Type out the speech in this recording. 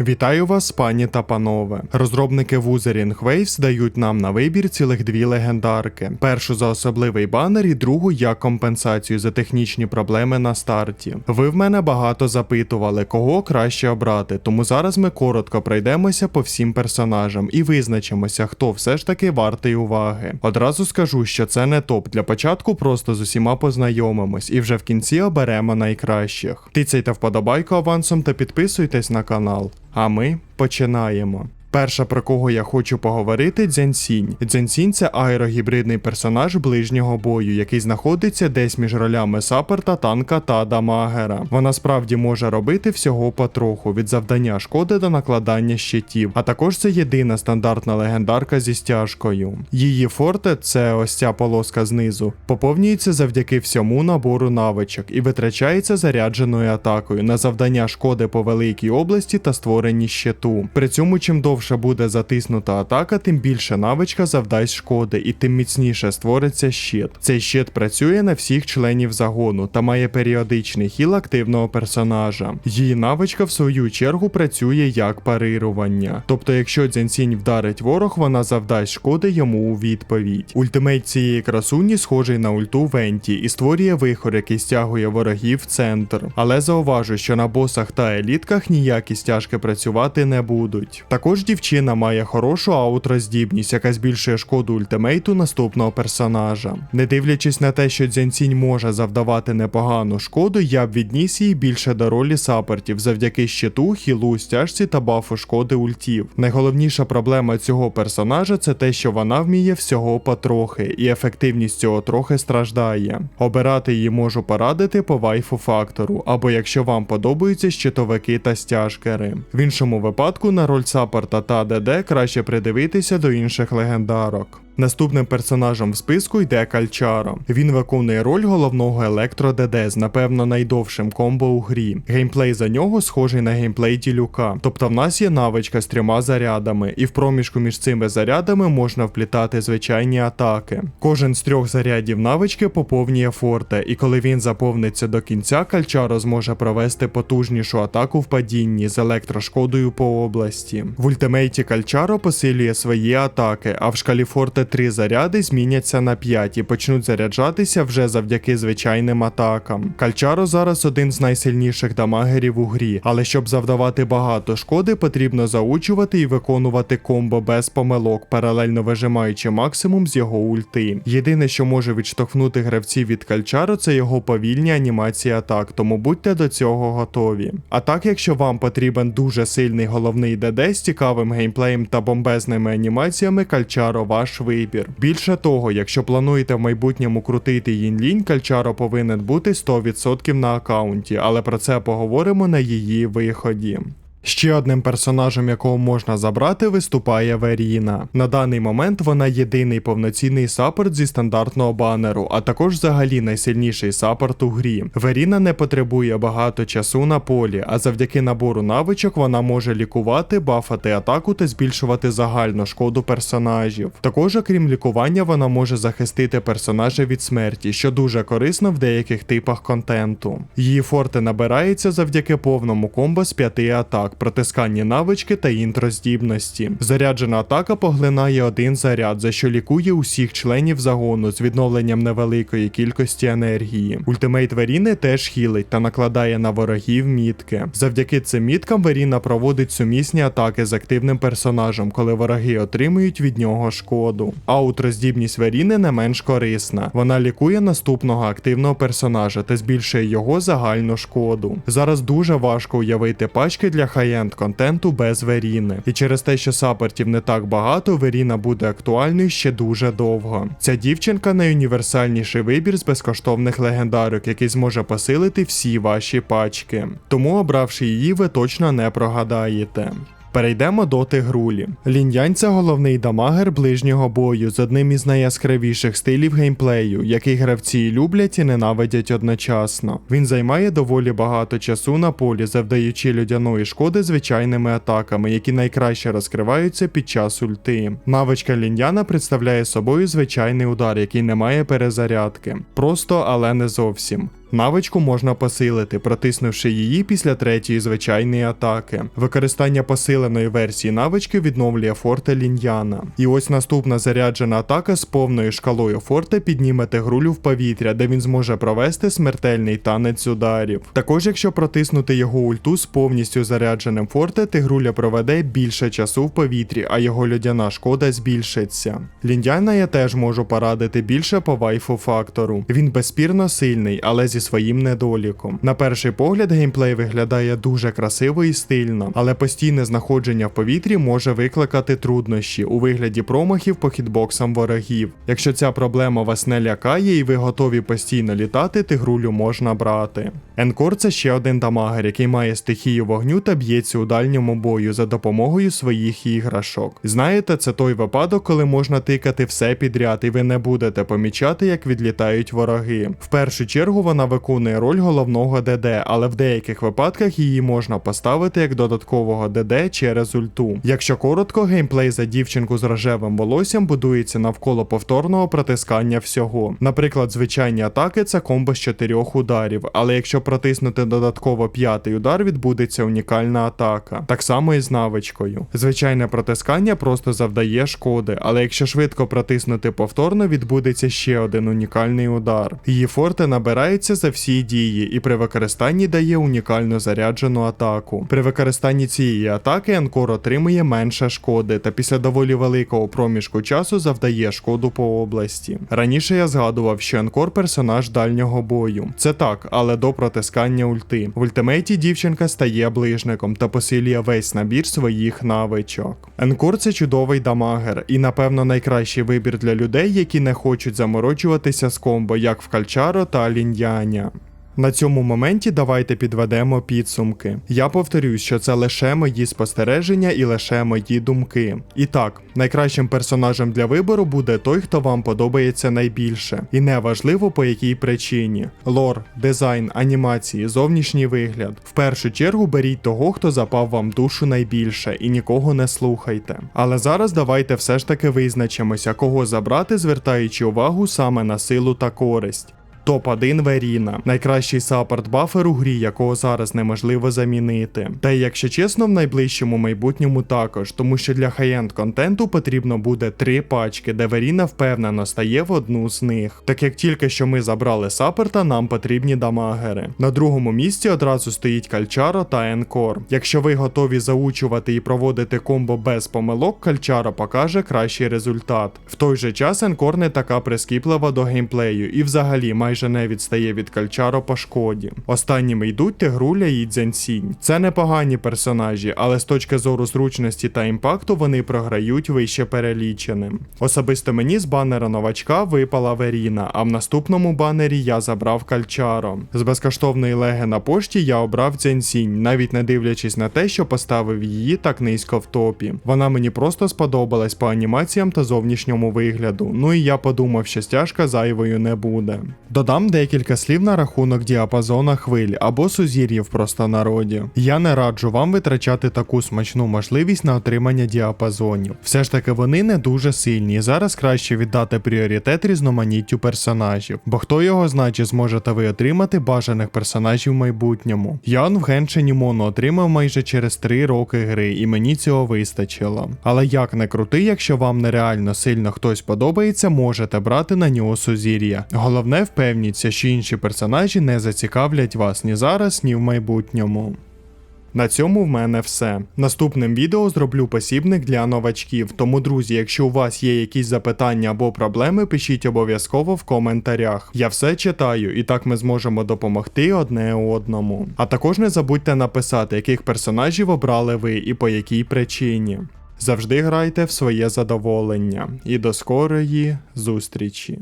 Вітаю вас, пані та панове. Розробники Wuthering Waves дають нам на вибір цілих дві легендарки: першу за особливий банер і другу як компенсацію за технічні проблеми на старті. Ви в мене багато запитували, кого краще обрати, тому зараз ми коротко пройдемося по всім персонажам і визначимося, хто все ж таки вартий уваги. Одразу скажу, що це не топ. Для початку просто з усіма познайомимось і вже в кінці оберемо найкращих. Тицяйте вподобайку авансом та підписуйтесь на канал. А ми починаємо. Перша, про кого я хочу поговорити, Дзянсінь. Дзянсінь це аерогібридний персонаж ближнього бою, який знаходиться десь між ролями саперта, танка та дамагера. Вона справді може робити всього потроху від завдання шкоди до накладання щитів, а також це єдина стандартна легендарка зі стяжкою. Її форте, це ось ця полоска знизу, поповнюється завдяки всьому набору навичок і витрачається зарядженою атакою на завдання шкоди по великій області та створенні щиту. При цьому, чим довше буде затиснута атака, тим більше навичка завдасть шкоди і тим міцніше створиться щит. Цей щит працює на всіх членів загону та має періодичний хіл активного персонажа. Її навичка, в свою чергу, працює як парирування. Тобто, якщо дзянсінь вдарить ворог, вона завдасть шкоди йому у відповідь. Ультимейт цієї красуні схожий на ульту Венті і створює вихор, який стягує ворогів в центр. Але зауважу, що на босах та елітках ніякі стяжки працювати не будуть. Також дівчина має хорошу аутроздібність, яка збільшує шкоду ультимейту наступного персонажа. Не дивлячись на те, що дзянцінь може завдавати непогану шкоду, я б відніс її більше до ролі сапертів завдяки щиту, хілу, стяжці та бафу шкоди ультів. Найголовніша проблема цього персонажа це те, що вона вміє всього потрохи, і ефективність цього трохи страждає. Обирати її можу порадити по вайфу фактору, або якщо вам подобаються щитовики та стяжкери. В іншому випадку на роль саппорта та ДД краще придивитися до інших легендарок. Наступним персонажем в списку йде Кальчаро. Він виконує роль головного електро ДД з напевно найдовшим комбо у грі. Геймплей за нього схожий на геймплей Ділюка. Тобто в нас є навичка з трьома зарядами, і в проміжку між цими зарядами можна вплітати звичайні атаки. Кожен з трьох зарядів навички поповнює форте, і коли він заповниться до кінця, Кальчаро зможе провести потужнішу атаку в падінні з електрошкодою по області. В ультимейті Кальчаро посилює свої атаки, а в шкалі форте три заряди зміняться на 5 і почнуть заряджатися вже завдяки звичайним атакам. Кальчаро зараз один з найсильніших дамагерів у грі, але щоб завдавати багато шкоди, потрібно заучувати і виконувати комбо без помилок, паралельно вижимаючи максимум з його ульти. Єдине, що може відштовхнути гравців від Кальчаро, це його повільні анімації атак, тому будьте до цього готові. А так, якщо вам потрібен дуже сильний головний ДД з цікавим геймплеєм та бомбезними анімаціями, Кальчаро ваш вибір. Більше того, якщо плануєте в майбутньому крутити Їнлінь, Кальчаро повинен бути 100% на аккаунті, але про це поговоримо на її виході. Ще одним персонажем, якого можна забрати, виступає Веріна. На даний момент вона єдиний повноцінний саппорт зі стандартного банеру, а також взагалі найсильніший саппорт у грі. Веріна не потребує багато часу на полі, а завдяки набору навичок вона може лікувати, бафати атаку та збільшувати загальну шкоду персонажів. Також, окрім лікування, вона може захистити персонажа від смерті, що дуже корисно в деяких типах контенту. Її форте набирається завдяки повному комбо з п'яти атак протисканні навички та інтроздібності. Заряджена атака поглинає один заряд, за що лікує усіх членів загону з відновленням невеликої кількості енергії. Ультимейт Веріни теж хілить та накладає на ворогів мітки. Завдяки цим міткам Веріна проводить сумісні атаки з активним персонажем, коли вороги отримують від нього шкоду. Аутроздібність Веріни не менш корисна. Вона лікує наступного активного персонажа та збільшує його загальну шкоду. Зараз дуже важко уявити пачки для хай хай-енд контенту без Веріни. І через те, що саппортів не так багато, Веріна буде актуальною ще дуже довго. Ця дівчинка найуніверсальніший вибір з безкоштовних легендарок, який зможе посилити всі ваші пачки. Тому, обравши її, ви точно не прогадаєте. Перейдемо до Тигрулі. Ліньянь це головний дамагер ближнього бою з одним із найяскравіших стилів геймплею, який гравці люблять і ненавидять одночасно. Він займає доволі багато часу на полі, завдаючи людяної шкоди звичайними атаками, які найкраще розкриваються під час ульти. Навичка ліньяна представляє собою звичайний удар, який не має перезарядки. Просто, але не зовсім. Навичку можна посилити, протиснувши її після третьої звичайної атаки. Використання посиленої версії навички відновлює форте ліньяна. І ось наступна заряджена атака з повною шкалою форте підніме тигрулю в повітря, де він зможе провести смертельний танець ударів. Також, якщо протиснути його ульту з повністю зарядженим форте, тигруля проведе більше часу в повітрі, а його льодяна шкода збільшиться. Ліндяна я теж можу порадити більше по вайфу фактору. Він безспірно сильний, але зі своїм недоліком. На перший погляд, геймплей виглядає дуже красиво і стильно, але постійне знаходження в повітрі може викликати труднощі у вигляді промахів по хітбоксам ворогів. Якщо ця проблема вас не лякає і ви готові постійно літати, тигрулю можна брати. Енкор це ще один дамагер, який має стихію вогню та б'ється у дальньому бою за допомогою своїх іграшок. Знаєте, це той випадок, коли можна тикати все підряд, і ви не будете помічати, як відлітають вороги. В першу чергу вона виконує роль головного ДД, але в деяких випадках її можна поставити як додаткового ДД через ульту. Якщо коротко, геймплей за дівчинку з рожевим волоссям будується навколо повторного протискання всього. Наприклад, звичайні атаки це комбо з чотирьох ударів, але якщо протиснути додатково п'ятий удар, відбудеться унікальна атака. Так само і з навичкою. Звичайне протискання просто завдає шкоди, але якщо швидко протиснути повторно, відбудеться ще один унікальний удар. Її форте набирається за всі дії і при використанні дає унікально заряджену атаку. При використанні цієї атаки Анкор отримує менше шкоди та після доволі великого проміжку часу завдає шкоду по області. Раніше я згадував, що Анкор персонаж дальнього бою. Це так, але до протискання ульти. В ультимейті дівчинка стає ближником та посилює весь набір своїх навичок. Енкор це чудовий дамагер і, напевно, найкращий вибір для людей, які не хочуть заморочуватися з комбо, як в Кальчаро та Ліньяня. На цьому моменті давайте підведемо підсумки. Я повторюсь, що це лише мої спостереження і лише мої думки. І так, найкращим персонажем для вибору буде той, хто вам подобається найбільше, і не важливо по якій причині: лор, дизайн, анімації, зовнішній вигляд. В першу чергу беріть того, хто запав вам душу найбільше, і нікого не слухайте. Але зараз давайте все ж таки визначимося, кого забрати, звертаючи увагу саме на силу та користь. Топ-1 Веріна, найкращий саппорт бафер у грі, якого зараз неможливо замінити. Та й якщо чесно, в найближчому майбутньому також, тому що для хай-енд контенту потрібно буде три пачки, де Веріна впевнено стає в одну з них. Так як тільки що ми забрали саппорта, нам потрібні дамагери. На другому місці одразу стоїть Кальчаро та Енкор. Якщо ви готові заучувати і проводити комбо без помилок, Кальчаро покаже кращий результат. В той же час Енкор не така прискіплива до геймплею і взагалі майже не відстає від Кальчаро по шкоді. Останніми йдуть Тигруля і Дзянсінь. Це непогані персонажі, але з точки зору зручності та імпакту вони програють вище переліченим. Особисто мені з банера новачка випала Веріна, а в наступному банері я забрав Кальчаро. З безкоштовної леги на пошті я обрав Дзянсінь, навіть не дивлячись на те, що поставив її так низько в топі. Вона мені просто сподобалась по анімаціям та зовнішньому вигляду. Ну і я подумав, що стяжка зайвою не буде. Додам декілька слів на рахунок діапазона хвиль або сузір'їв в простонароді. Я не раджу вам витрачати таку смачну можливість на отримання діапазонів. Все ж таки вони не дуже сильні. і Зараз краще віддати пріоритет різноманіттю персонажів, бо хто його знає, чи зможете ви отримати бажаних персонажів в майбутньому. Ян в Геншині Моно отримав майже через 3 роки гри, і мені цього вистачило. Але як не крути, якщо вам нереально сильно хтось подобається, можете брати на нього сузір'я. Головне впевніться, що інші персонажі не зацікавлять вас ні зараз, ні в майбутньому. На цьому в мене все. Наступним відео зроблю посібник для новачків. Тому, друзі, якщо у вас є якісь запитання або проблеми, пишіть обов'язково в коментарях. Я все читаю, і так ми зможемо допомогти одне одному. А також не забудьте написати, яких персонажів обрали ви і по якій причині. Завжди грайте в своє задоволення. І до скорої зустрічі!